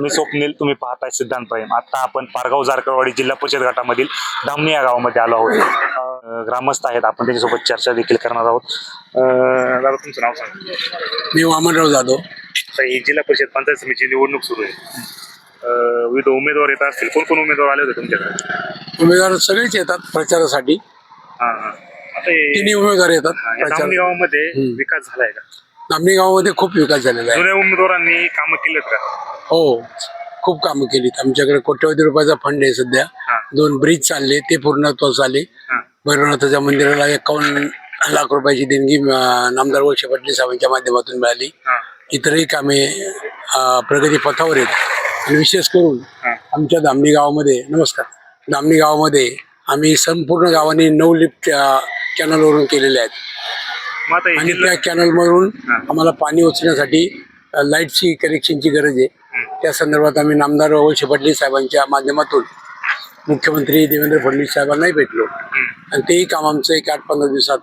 मी स्वप्नील तुम्ही पाहताय सिद्धांत प्राईम आता आपण पारगाव जारकरवाडी जिल्हा परिषद गटामधील धामणी या गावामध्ये आलो आहोत. ग्रामस्थ आहेत. आपण त्यांच्यासोबत चर्चा देखील करणार आहोत. दादा तुमचं नाव सांगा. मी वामनराव जाधव. आता ही जिल्हा परिषद पंचायत समितीची निवडणूक सुरू आहे. विविध उमेदवार येत असतील. कोण कोण उमेदवार आले होते तुमच्याकडे? उमेदवार सगळेच येतात प्रचारासाठी. हा हा. आता तिन्ही उमेदवार येतात गावामध्ये. विकास झालाय का? नामणी गावामध्ये खूप विकास झालेला आहे. जुन्या उमेदवारांनी कामं केलेत का? हो. खूप कामं केलीत. आमच्याकडे कोट्यवधी रुपयाचा फंड आहे सध्या. हा. दोन ब्रिज चालले ते पूर्णत्वास आले हा. भैरवनाथाच्या मंदिराला एकावन्न लाख रुपयाची देणगी अं, नामदार वळसे पाटील साहेबांच्या माध्यमातून मिळाली. हा. इतरही कामे अं, प्रगती पथावर आहेत. आणि विशेष करून हा. आमच्या दामणी गावामध्ये नमस्कार. दामणी गावामध्ये आम्ही संपूर्ण गावाने नऊ लिफ्ट कॅनलवरून केलेले आहेत. आणि त्या कॅनलमधून. आम्हाला पाणी उचलण्यासाठी लाईटची कनेक्शनची गरज आहे. त्या संदर्भात आम्ही नामदार वळसे पाटील साहेबांच्या माध्यमातून. मुख्यमंत्री देवेंद्र फडणवीस साहेबांनाही भेटलो. आणि तेही काम आमचं एक आठ पंधरा दिवसात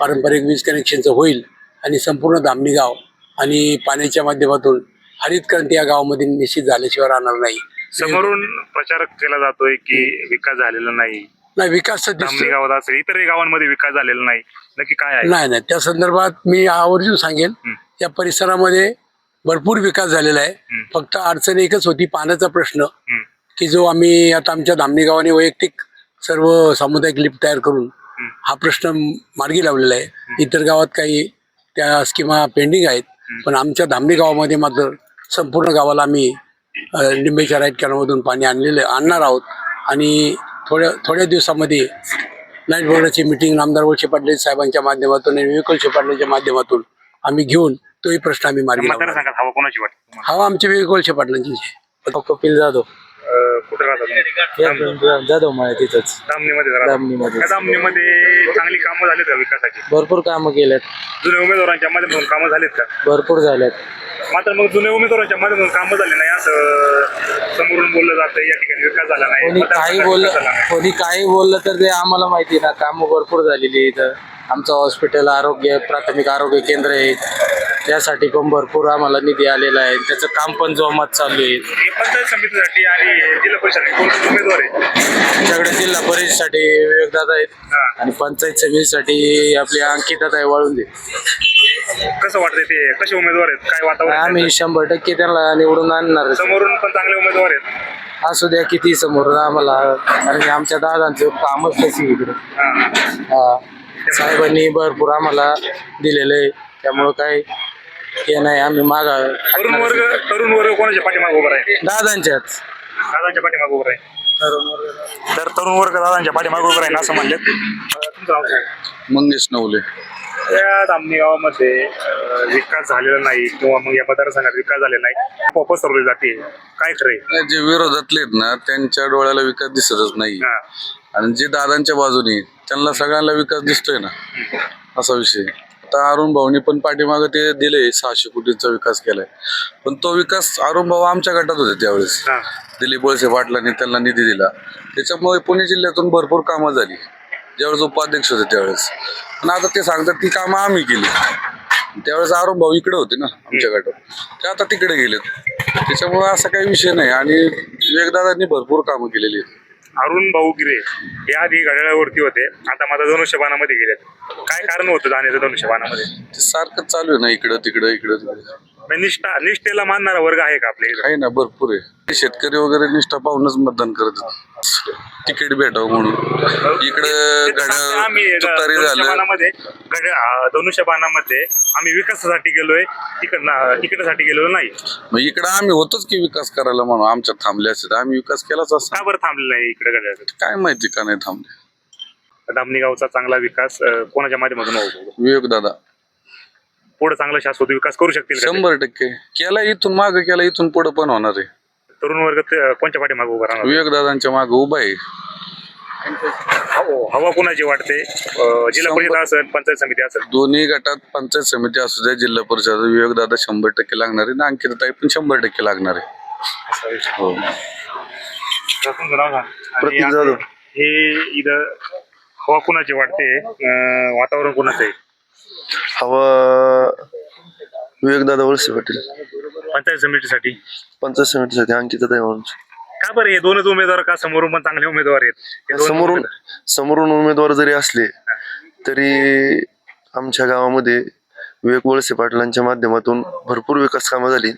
पारंपरिक वीज कनेक्शनचं होईल आणि संपूर्ण दामणी गाव आणि पाण्याच्या माध्यमातून हरित क्रांती या गावामध्ये निश्चित झाल्याशिवाय राहणार नाही. समोरून प्रचार केला जातोय की विकास झालेला नाही. नाही विकास धामणी गावात असेल इतरही गावांमध्ये विकास झालेला नाही. नक्की काय आहे? नाही नाही. त्या संदर्भात मी आवर्जून सांगेन. या परिसरामध्ये भरपूर विकास झालेला आहे. फक्त अडचण एकच होती पाण्याचा प्रश्न. की जो आम्ही आता आमच्या धामणी गावाने वैयक्तिक सर्व सामुदायिक लिफ्ट तयार करून हं. प्रश्न मार्गी लावलेला आहे. इतर गावात काही त्या स्कीमा पेंडिंग आहेत. पण आमच्या धामणी गावामध्ये मात्र संपूर्ण गावाला आम्ही लिंबेच्या राईट कॅनमधून पाणी आणलेलं आणणार आहोत. आणि थोड्या थोड्या दिवसामध्ये लाइट बोर्डाची मिटिंग नामदार वळसे पाटील साहेबांच्या माध्यमातून आणि विवेक वळसे पाटलांच्या माध्यमातून आम्ही घेऊन तोही प्रश्न आम्ही मार्गी लावणार हवा कोणाची वाटते तुम्हाला? हवा आमच्या विवेक वळसे पाटलांची. कपिल जाधव अं, कुठं राहतात तुम्ही? जाधव तिथंच राहतात. त्या चांगली कामं झालीत का विकासाची भरपूर कामं केलेत जुन्या उमेदवारांच्या माध्यमातून कामं झालीत का भरपूर झालेत मात्र मग जुन्या उमेदवारांच्या माध्यमातून कामं झाली नाही असं समोरून बोललं जातं या ठिकाणी विकास झाला नाही कोणी काही मतदारसंघात बोललं नाही. कोणी काही बोललं तर ते आम्हाला माहिती ना कामं भरपूर झालेली आहे इथं आमचं हॉस्पिटल आरोग्य प्राथमिक आरोग्य केंद्र आहे त्यासाठी पण भरपूर आम्हाला निधी आलेला आहे. त्याचं काम पण जोमात चालू आहे. हे पंचायत समितीसाठी आणि जिल्हा परिषद कोण उमेदवार आहे? आमच्याकडे जिल्हा परिषदेसाठी विवेकदादा आहेत. हा. आणि पंचायत समितीसाठी आपली अंकिता आहे वाळून दे कसं वाटतंय ते? कसे उमेदवार आहेत? काय वातावरण आहे आम्ही शंभर टक्के त्यांना निवडून आणणार त्यांचं? समोरून पण चांगले उमेदवार आहेत. असू द्या किती समोर आम्हाला कारण आमच्या दादांचं कामच तशी इकडे. हा. हा. साहेबांनी भरपूर आम्हाला दिलेलं आहे. त्यामुळं काय हे नाही आम्ही मागा तरुण वर्ग तरुण वर्ग कोणाच्या पाठीमागे उभा आहे दादांच्याच. दादांच्या पाठीमागे उभा आहे तर तरुण वर्ग दादांच्या पाठीमागे उभा आहे असं म्हणले तुमचं नाव काय? मंगेश नवले या दामणी गावामध्ये अं, विकास झालेला नाही किंवा मग या मतदारसंघात विकास झालेला नाही. अफवा पसरवली जाते. काय खरंय? जे विरोधातले आहेत ना त्यांच्या डोळ्याला विकास दिसतच नाही. हा. आणि जे दादांच्या बाजूने आहेत, त्यांना सगळ्यांना विकास दिसतोय ना असा विषय. आता अरुण भाऊनी पण पाठीमागे ते दिले सहाशे कोटींचा विकास केलाय. पण तो विकास अरुण भाऊ आमच्या गटात होते त्यावेळेस. हा. दिलीप वळसे पाटलांनी त्यांना निधी दिला. त्याच्यामुळे पुणे जिल्ह्यातून भरपूर कामं झाली. ज्यावेळेस उपाध्यक्ष होते त्यावेळेस. पण आता ते सांगतात ती कामं आम्ही केली. त्यावेळेस अरुण भाऊ इकडे होते ना आमच्या गटात. ते आता तिकडे गेलेत. त्याच्यामुळे असा काही विषय नाही आणि विवेकदादांनी भरपूर कामं केलेली आहेत. अरुण भाऊ गिरे हे आधी घड्याळावरती होते. आता माझा धनुष्यबाणामध्ये गेलेत. काय कारण होतं जाण्याचं धनुष्यबाणामध्ये? ते सारखं चालू आहे ना इकडं तिकडं इकडं तिकडं. म्हणजे निष्ठा निष्ठेला मानणारा वर्ग आहे का आपल्या इकडे? आहे ना भरपूर आहे. शेतकरी वगैरे निष्ठा पाहूनच मतदान करतात तिकीट भेटावं म्हणून. इकडं घड्याळ आम्ही तुतारी झालं. धनुष्यबाणामध्ये घड्या अं, धनुष्यबाणामध्ये आम्ही विकासासाठी गेलोय. तिकडनं तिकिटासाठी गेलेलो नाही. मग इकडं आम्ही होतोच की विकास करायला म्हणून. आमच्यात थांबले असते तर आम्ही विकास केलाच असता. का बरं थांबलेलं नाही इकडे घड्याळ काय माहिती का नाही थांबले. धामणी गावचा चांगला विकास अं, कोणाच्या माध्यमातून होतो विवेक दादा. पुढे चांगला शाश्वत विकास करू शकतील का ते? शंभर टक्के. केला इथून माग केला इथून पुढे पण होणार आहे. तरुण वर्ग ते कोणत्या पाठीमागे उभा राहणार? विवेक दादांच्या मागे उभा आहे. हवा कोणाची वाटते? अं, जिल्हा परिषद असेल पंचायत समिती असेल. दोन्ही गटात पंचायत समिती असू द्या जिल्हा परिषद विवेक दादा शंभर टक्के लागणार आहे आणि अंकिता ताई पण शंभर टक्के लागणार आहे. हो. तुमचं नाव सांग. आणि प्रतीक आता जाधव. हे इथं हवा कोणाची वाटते? अं, वातावरण कोणाचं आहे? हवा विवेकदादा वळसे पाटील. पंचायत समितीसाठी. पंचायत समितीसाठी अंकिता दैवांश का बरं हे दोनच उमेदवार का समोरून पण चांगले उमेदवार आहेत? हे दोन समोरून उमेदवार. समोरून उमेदवार जरी असले तरी आमच्या गावामध्ये विवेक वळसे पाटलांच्या माध्यमातून भरपूर विकास कामं झाली.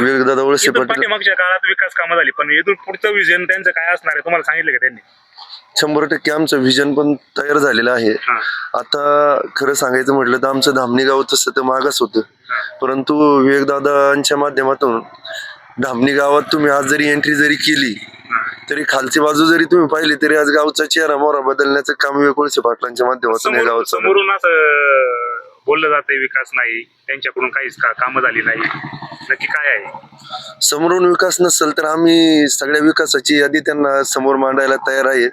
विवेकदादा वळसे इथून पाटील पाठीमागच्या काळात विकास कामं झाली पण इथून पुढचं विजन त्यांचं काय असणार आहे? तुम्हाला सांगितलं का त्यांनी? शंभर टक्के आमचं व्हिजन पण तयार झालेलं आहे. आता खरं सांगायचं म्हटलं तर आमचं धामणी गाव तसं तर मागास होतं. परंतु विवेकदादांच्या माध्यमातून धामणी गावात तुम्ही आज जरी एंट्री जरी केली तरी खालची बाजू जरी तुम्ही पाहिली तरी आज गावचा चेहरा मोहरा बदलण्याचं काम विवेक वळसे पाटलांच्या माध्यमातून या समोरून बोललं जातंय विकास नाही त्यांच्याकडून काहीच का कामं झाली नाही. नक्की काय आहे? समोरून विकास नसेल तर आम्ही सगळ्या विकासाची यादी त्यांना समोर मांडायला तयार आहे.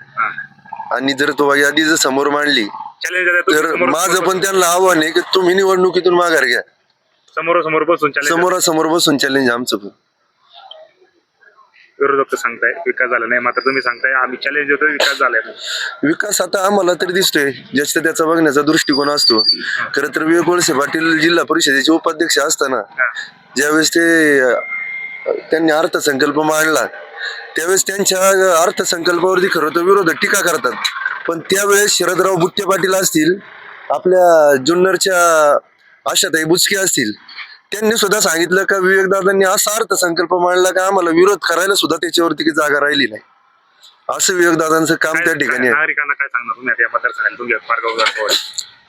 आणि जर तो यादी जर समोर मांडली चॅलेंज तर माझं पण त्यांना आव्हान आहे की तुम्ही निवडणुकीतून माघार घ्या. समोर समोर बसून चॅलेंज समोरासमोर बसून चॅलेंज आमचं पण. विरोधक सांगताय विकास झाला नाही मात्र तुम्ही सांगताय आम्ही चॅलेंज देतोय विकास झालाय. विकास आता आम्हाला तरी दिसतोय ज्याच्या त्याचा बघण्याचा दृष्टिकोन असतो खरं तर विवेक वळसे पाटील जिल्हा परिषदेचे उपाध्यक्ष असताना. ज्यावेळेस ते त्यांनी अर्थसंकल्प मांडला त्यावेळेस त्यांच्या अर्थसंकल्पावरती खरं तर विरोधक टीका करतात पण त्यावेळेस शरदराव बुट्टे पाटील असतील आपल्या जुन्नरच्या आशाताई बुचके असतील त्यांनी सुद्धा सांगितलं का विवेकदादांनी असा अर्थसंकल्प मांडला का आम्हाला विरोध करायला सुद्धा त्याच्यावरती जागा राहिली नाही. असं विवेकदादांचं काम त्या ठिकाणी आहे. नागरिकांना काय सांगणार तुम्ही आता या मतदारसंघात तुमच्या पारगाव जारकवाडी.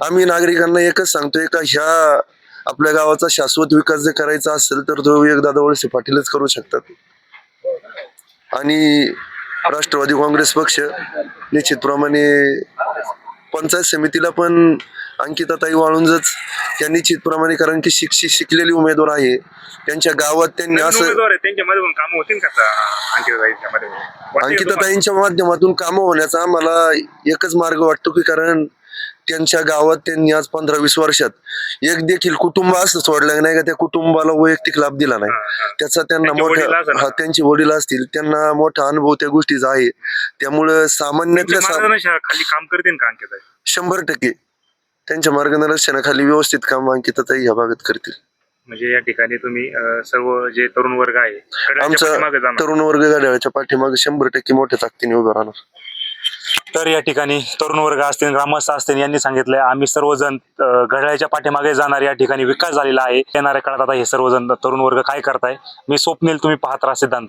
आम्ही नागरिकांना एकच सांगतोय का ह्या आपल्या गावाचा शाश्वत विकास जर करायचा असेल तर तो एकदादा वळसे पाटीलच करू शकतात. आणि राष्ट्रवादी काँग्रेस पक्ष निश्चितप्रमाणे पंचायत समितीला पण अंकिताताई वाळुंजच या निश्चितप्रमाणे कारण की शिक्षित शिकलेली उमेदवार आहे. त्यांच्या गावात त्यांनी असं उमेदवार आहेत त्यांच्या मध्ये कामं होतील का अंकिता मध्ये अंकिताताईंच्या माध्यमातून कामं होण्याचा आम्हाला एकच मार्ग वाटतो की कारण त्यांच्या गावात त्यांनी आज पंधरा वीस वर्षात एक देखील कुटुंब असं सोडलं नाही का त्या कुटुंबाला वैयक्तिक लाभ दिला नाही. त्याचा त्यांना त्यांचे वडील मोठा. हा त्यांचे वडील असतील त्यांना मोठा अनुभव त्या गोष्टीचा आहे. त्यामुळं सामान्यातल्या सा- काम करतील का अंकिता शंभर टक्के. त्यांच्या मार्गदर्शनाखाली व्यवस्थित काम अंकिताताई ह्या भागात करतील. म्हणजे या ठिकाणी तुम्ही अं, सर्व जे तरुण वर्ग आहे घड्याळाच्या पाठीमागे आमचा जाणार. तरुण वर्ग गाड्याच्या पाठीमागे शंभर टक्के मोठ्या ताकदीने उभं राहणार. तर या ठिकाणी तरुण वर्ग असतील ग्रामस्थ असतील यांनी सांगितलंय आम्ही सर्वजण अं, घड्याळाच्या पाठीमागे जाणार या ठिकाणी विकास झालेला आहे. येणाऱ्या काळात आता हे सर्वजण तरुण वर्ग काय करताय? मी स्वप्नील तुम्ही पाहत राहा सिद्धांत